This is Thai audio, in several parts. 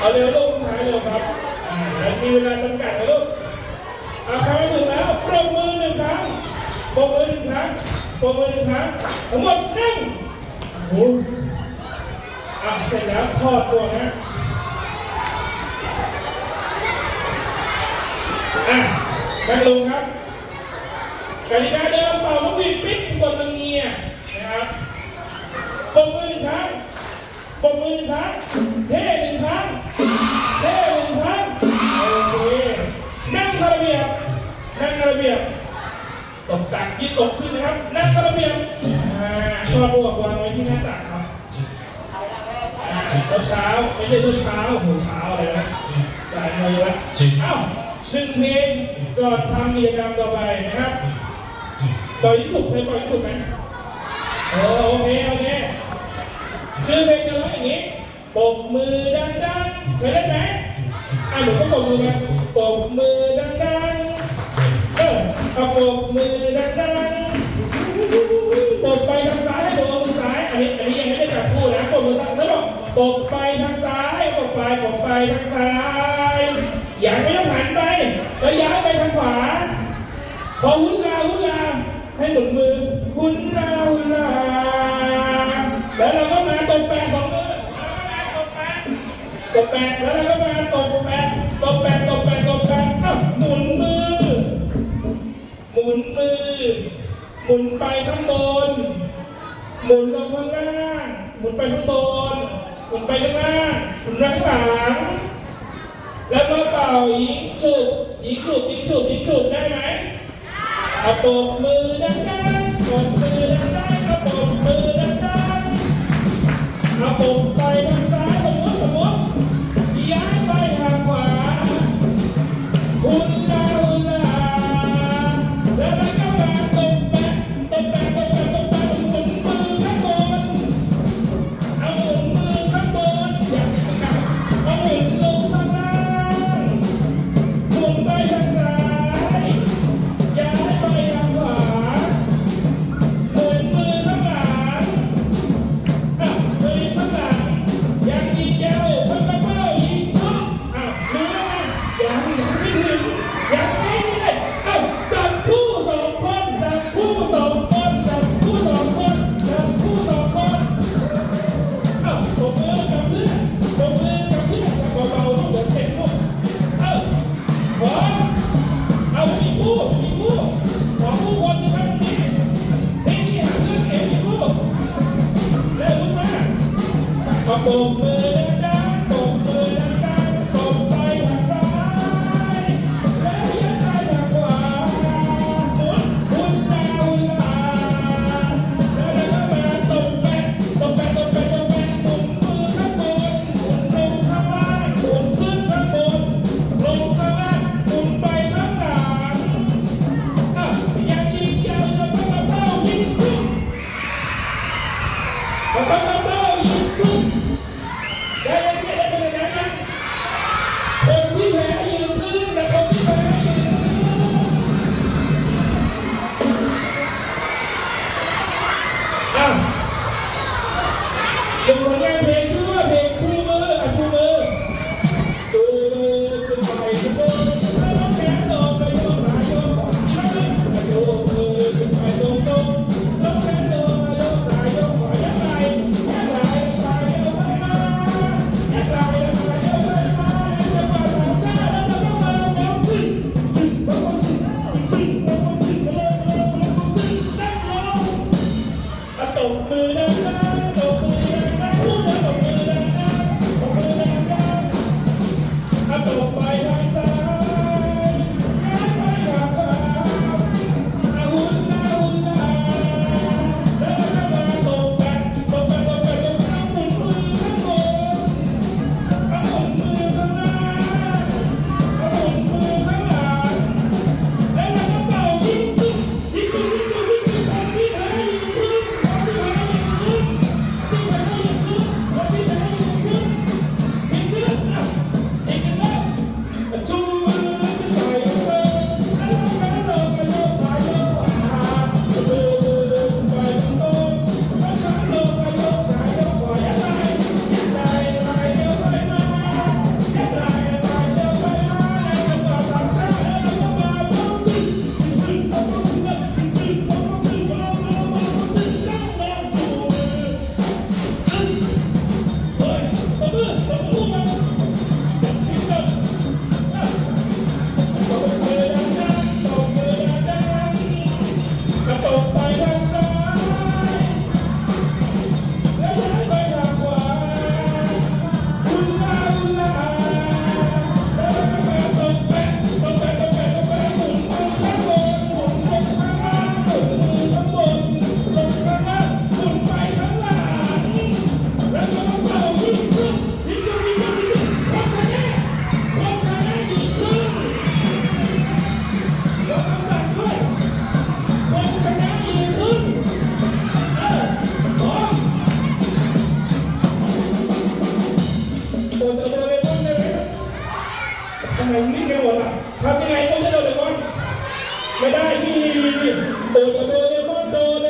เอาเร็วลูกท้ายเร็วครับอ่าแล้วมีเวลาจำกัดนะลูกเอาครไม่ถึงแล้วปรบมือหนึ่งครั้งปรบมือหนึ่งครั้งปรบมือหนึ่งครั้งทั้งหมดหนึ่งโอ้อะเสร็จแล้วทอดตัวนะอะนั่งลงครับกติกาเดิมเป่าลูกบิดปิ๊กบนตรงนี้นะครับปรบมือหนึ่งครั้งปรบมือหนึ่งครั้ง นั่งระเบียบตกจากที่ตกขึ้นนะครับ นั่งระเบียบอ่าชอบวกวางไว้ที่หน้าต่างครับเช้าเช้าไม่ใช่เช้าเช้าๆโหเช้าอะไรนะจ่ายเงินละเอ้าซึ่งเพลงก่อนทำกิจกรรมต่อไปนะครับปล่อยยิสุกใช้ปล่อยยิสุกไหมโอเคโอเคชื่อเพลงจะร้องอย่างนี้ปรบมือดังๆเคยเล่นไหมอะหนูก็ปรบมือมปรบมือดังๆ ออเอาปรบมือดังๆปรบไปทางซ้ายให้หนูเอามือซ้ายอันนี้อันนี้ยังไม่ได้จับคู่นะปรบมือซ้ายแล้วบอกปรบไปทางซ้ายปรบไปปรบไปทางซ้ายอย่าไม่ต้องหันไปแล้วย้ายไปทางขวาพอหุ่นลาหุ่นลาให้หนุนมือหุ่นลาหุ่นลาแล้วเราก็มาตบแปะสองมือตบแปะแล้วเราก็ มุนไปข้างบน หมุนลงข้างล่างหมุนไปข้างบน หมุนไปข้างล่างหมุนไปข้างหลัง แล้วมาเป่ายิงจุบยิงจุบยิงจุบยิงจุบได้ไหมเอาปกมือดังๆปรบมือดั ทำไมรีบไปหมดอะทำยังไงก็ไม่โดนเลยว่าไม่ได้ที่ดีดิเดินเดินเดินเดน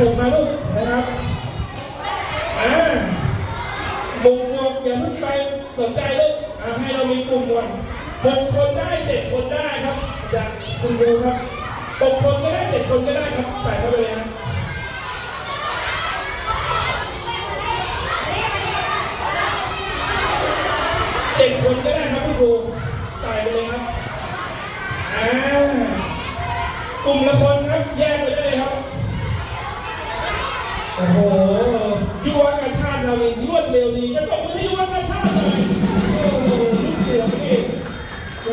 ถูกไหลูกนะครับอ่าหมกหมกอย่าเพิ่งไปสนใจลูกให้เรามีกลุ่มก่อนหกคนได้เจ็ดคนได้ครับอยากคุณดูครับหกคนก็ได้เจ็ดคนก็ได้ครับใส่เข้าไปเลยนะเจ็ดคนก็ได้ครับคุณครูใส่ไปเลยครับอ่ากลุ่มละคนครับแยกไป นาวินรวดเร็วดีแล้วก็ไม่ได้รู้ว่ากระชากอะไรโอ้โหลูกเสือนี่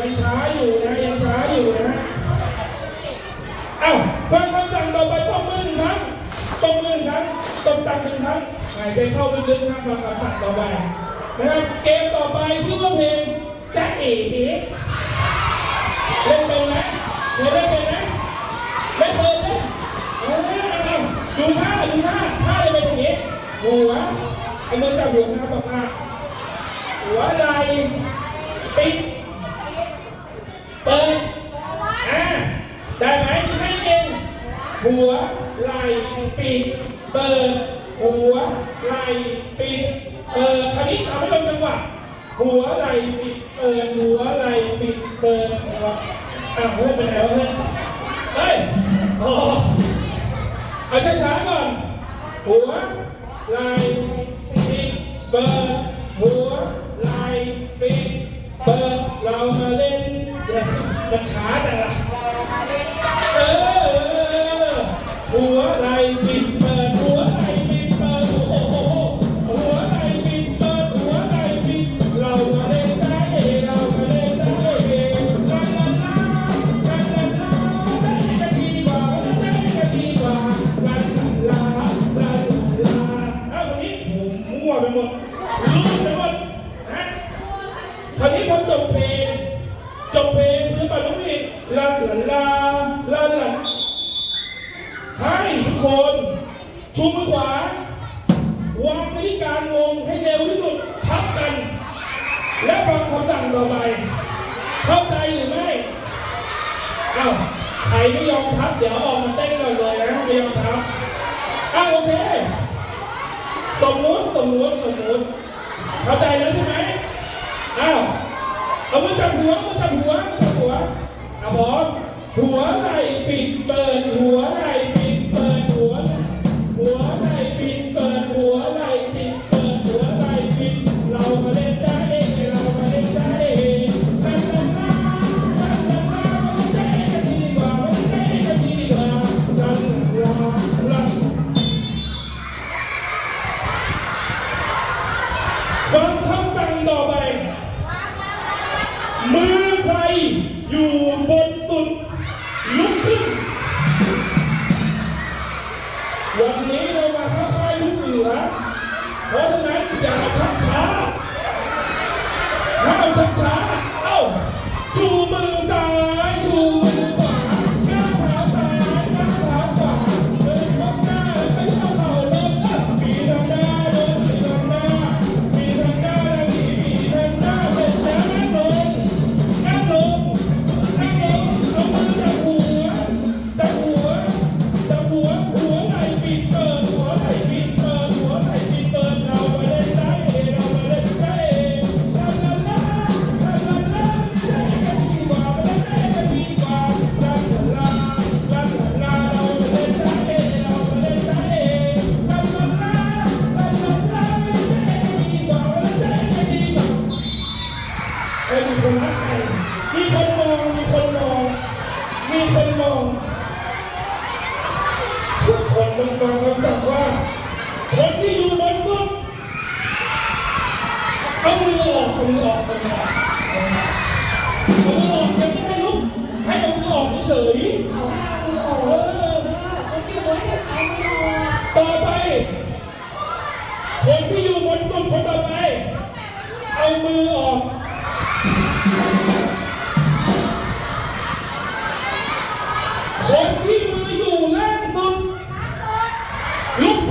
ยังช้าอยู่นะ หัวไหลปิดเปิดหัวไหลปิดเปิดอ้าเฮ้ยเป็นแล้วเฮ้ยเฮ้ยโอ้เอาช้าๆก่อนหัวไหลปิดเปิดหัวไหลปิดเปิดเรามาเล่นแบบช้าแต่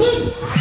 ลุก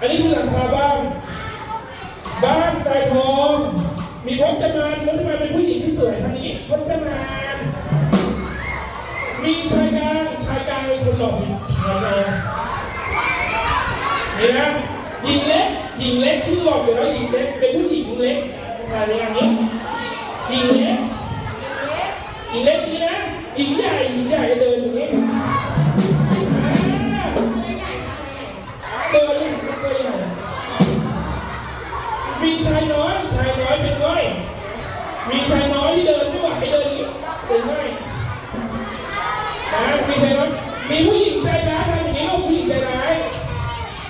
อันนี้คือหลังคาบ้าน บ้านสาทอง มีพจมานพจมานเป็นผู้หญิงที่สวยท่นนี้พจมาน มีชายกลางชายกลางเป็นคนหล่อหญิงนะเห็นไหมหญิงเล็กหญิงเล็กชื่อบอกอยู่แล้วหญิงเล็กเป็นผู้หญิงเล็กอะไรอย่างนี้หญิงเล็กหญิงเล็กนี่นะหญิงใหญ่หญิงใหญ่เลย ชายน้อยเป็นไว้มีชายน้อยที่เดินไม่ไหวเดินเดินง่านะมีชายน้อยมีผู้หญิงใจร้ายทำอย่างนี้ลูกผู้หญิงใจร้าย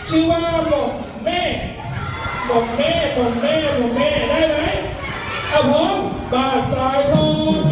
ชื่อว่าบอกแม่บอกแม่บอกแม่บอกแม่ได้ไหมเอาผมบาดสายทอง